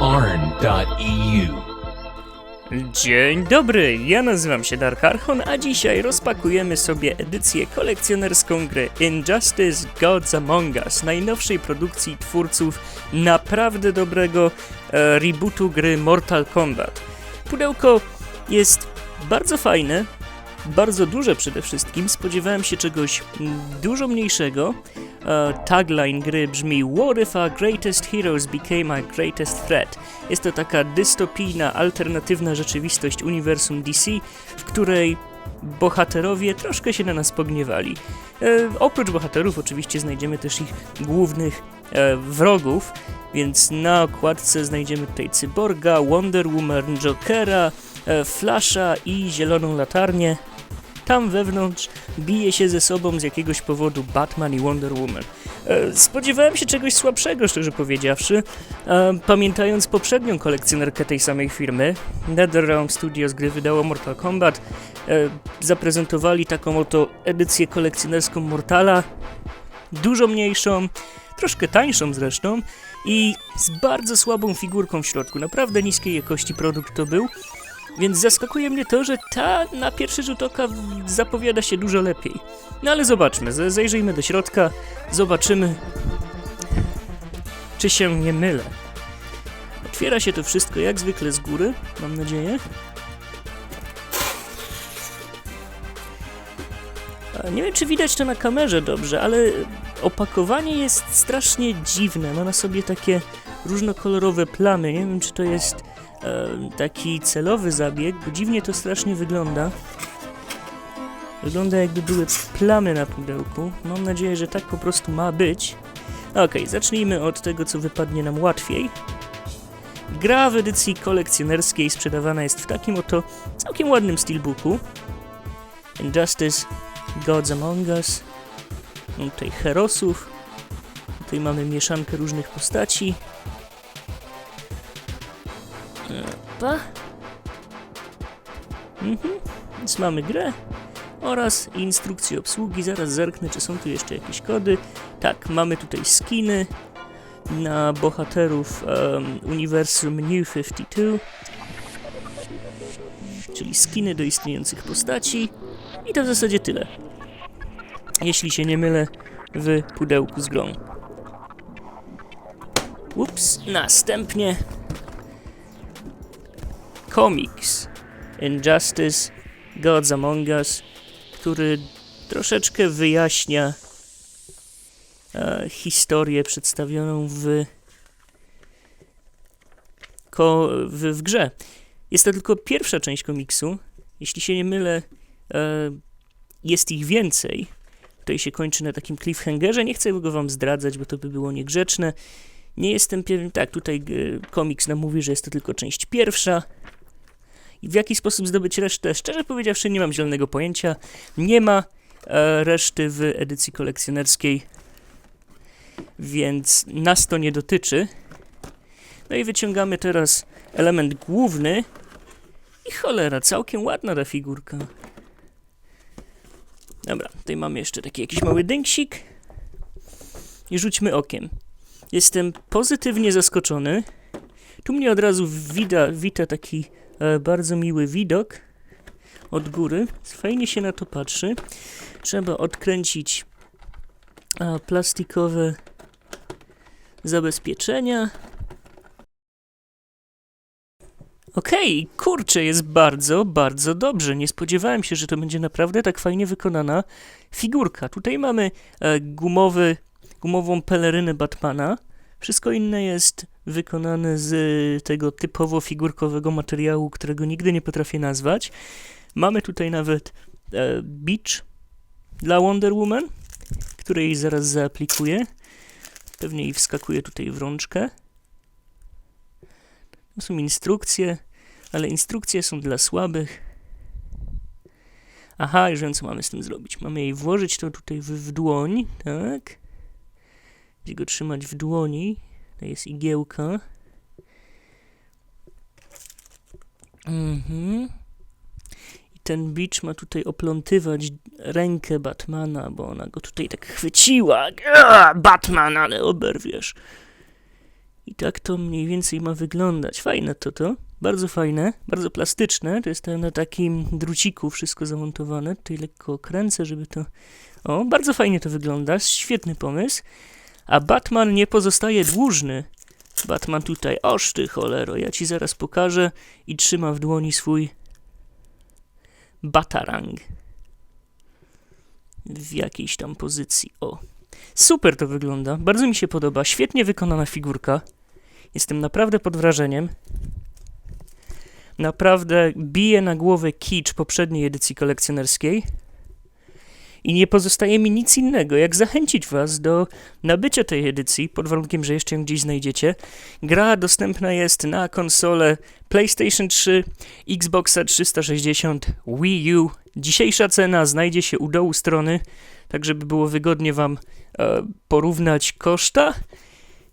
arn.eu. Dzień dobry, ja nazywam się Dark Archon, a dzisiaj rozpakujemy sobie edycję kolekcjonerską gry Injustice Gods Among Us, najnowszej produkcji twórców naprawdę dobrego e, rebootu gry Mortal Kombat. Pudełko jest bardzo fajne, bardzo duże przede wszystkim, spodziewałem się czegoś mm, dużo mniejszego. E, tagline gry brzmi What if our greatest heroes became our greatest threat? Jest to taka dystopijna, alternatywna rzeczywistość uniwersum DC, w której bohaterowie troszkę się na nas pogniewali. E, oprócz bohaterów oczywiście znajdziemy też ich głównych e, wrogów, więc na okładce znajdziemy tutaj Cyborga, Wonder Woman, Jokera, e, Flasha i Zieloną Latarnię. Tam wewnątrz bije się ze sobą z jakiegoś powodu Batman i Wonder Woman. E, Spodziewałem się czegoś słabszego, szczerze powiedziawszy. E, Pamiętając poprzednią kolekcjonerkę tej samej firmy, NetherRealm Studios, gry wydało Mortal Kombat, zaprezentowali taką oto edycję kolekcjonerską Mortala, dużo mniejszą, troszkę tańszą zresztą i z bardzo słabą figurką w środku. Naprawdę niskiej jakości produkt to był. Więc zaskakuje mnie to, że ta na pierwszy rzut oka zapowiada się dużo lepiej. No ale zobaczmy, zajrzyjmy do środka, zobaczymy, czy się nie mylę. Otwiera się to wszystko jak zwykle z góry, mam nadzieję. Nie wiem, czy widać to na kamerze dobrze, ale opakowanie jest strasznie dziwne. Ma na sobie takie różnokolorowe plamy. Nie wiem, czy to jest taki celowy zabieg, bo dziwnie to strasznie wygląda. Wygląda jakby były plamy na pudełku. Mam nadzieję, że tak po prostu ma być. Okej, zacznijmy od tego, co wypadnie nam łatwiej. Gra w edycji kolekcjonerskiej sprzedawana jest w takim oto całkiem ładnym steelbooku. Injustice Gods Among Us. Tutaj herosów. Tutaj mamy mieszankę różnych postaci. Opa. Mhm. Więc mamy grę oraz instrukcję obsługi. Zaraz zerknę, czy są tu jeszcze jakieś kody. Tak, mamy tutaj skiny na bohaterów um, uniwersum New 52. Czyli skiny do istniejących postaci. I to w zasadzie tyle. Jeśli się nie mylę, w pudełku z grą. Ups, następnie komiks Injustice Gods Among Us, który troszeczkę wyjaśnia e, historię przedstawioną w, ko, w, w grze. Jest to tylko pierwsza część komiksu. Jeśli się nie mylę, e, jest ich więcej. Tutaj się kończy na takim cliffhangerze. Nie chcę go wam zdradzać, bo to by było niegrzeczne. Nie jestem pewien, tak, tutaj komiks nam mówi, że jest to tylko część pierwsza. I w jaki sposób zdobyć resztę? Szczerze powiedziawszy, nie mam zielonego pojęcia. Nie ma e, reszty w edycji kolekcjonerskiej, więc nas to nie dotyczy. No i wyciągamy teraz element główny. I cholera, całkiem ładna ta figurka. Dobra, tutaj mamy jeszcze taki jakiś mały dynksik. I rzućmy okiem. Jestem pozytywnie zaskoczony. Tu mnie od razu wita, wita taki e, bardzo miły widok od góry. Fajnie się na to patrzy. Trzeba odkręcić a, plastikowe zabezpieczenia. Okej, kurczę, jest bardzo, bardzo dobrze. Nie spodziewałem się, że to będzie naprawdę tak fajnie wykonana figurka. Tutaj mamy e, gumowy, gumową pelerynę Batmana. Wszystko inne jest wykonane z tego typowo figurkowego materiału, którego nigdy nie potrafię nazwać. Mamy tutaj nawet e, beach dla Wonder Woman, której zaraz zaaplikuję. Pewnie i wskakuje tutaj w rączkę. To są instrukcje, ale instrukcje są dla słabych. Aha, już wiem co mamy z tym zrobić. Mamy jej włożyć to tutaj w, w dłoń, tak? Gdzie go trzymać w dłoni. To jest igiełka. Mhm. I ten Beach ma tutaj oplątywać rękę Batmana, bo ona go tutaj tak chwyciła. Batman, ale oberwiesz. I tak to mniej więcej ma wyglądać. Fajne to to. Bardzo fajne, bardzo plastyczne. To jest na takim druciku wszystko zamontowane. Tutaj lekko kręcę, żeby to... O, bardzo fajnie to wygląda. Świetny pomysł. A Batman nie pozostaje dłużny. Batman tutaj, oż ty cholero, ja ci zaraz pokażę i trzyma w dłoni swój batarang. W jakiejś tam pozycji, o. Super to wygląda, bardzo mi się podoba, świetnie wykonana figurka. Jestem naprawdę pod wrażeniem. Naprawdę bije na głowę kicz poprzedniej edycji kolekcjonerskiej. I nie pozostaje mi nic innego, jak zachęcić Was do nabycia tej edycji, pod warunkiem, że jeszcze ją gdzieś znajdziecie. Gra dostępna jest na konsole PlayStation 3, Xboxa 360, Wii U. Dzisiejsza cena znajdzie się u dołu strony, tak żeby było wygodnie Wam e, porównać koszta.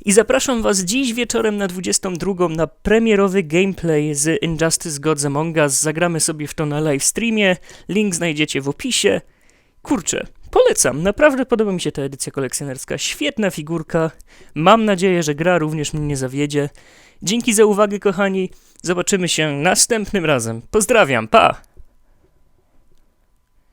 I zapraszam Was dziś wieczorem na 22 na premierowy gameplay z Injustice Gods Among Us. Zagramy sobie w to na live streamie. Link znajdziecie w opisie. Kurczę, polecam. Naprawdę podoba mi się ta edycja kolekcjonerska. Świetna figurka. Mam nadzieję, że gra również mnie nie zawiedzie. Dzięki za uwagę, kochani. Zobaczymy się następnym razem. Pozdrawiam, pa!